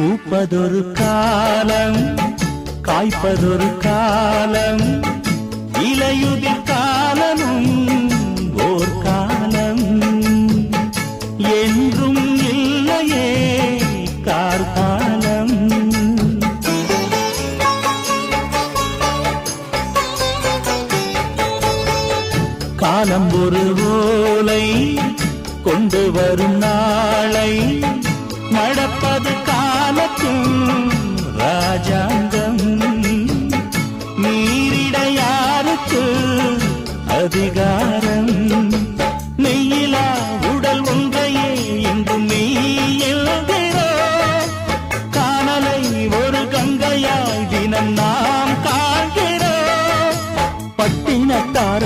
பூப்பதொரு காலம் காய்ப்பதொரு காலம் இலையுதிர் காலமும் ஓர் காலம். என்றும் இல்லையே கார்காலம். காலம் ஒரு ஓலை கொண்டு வரும் நாளை மடப்பது உனக்கு அதிகாரம். நெய்யிலா உடல் ஒன்றையே இன்று நீ எழுகிறோம் காணலை ஒரு கங்கையாய் தினம் நாம் காண்கிறோம். பட்டினத்தார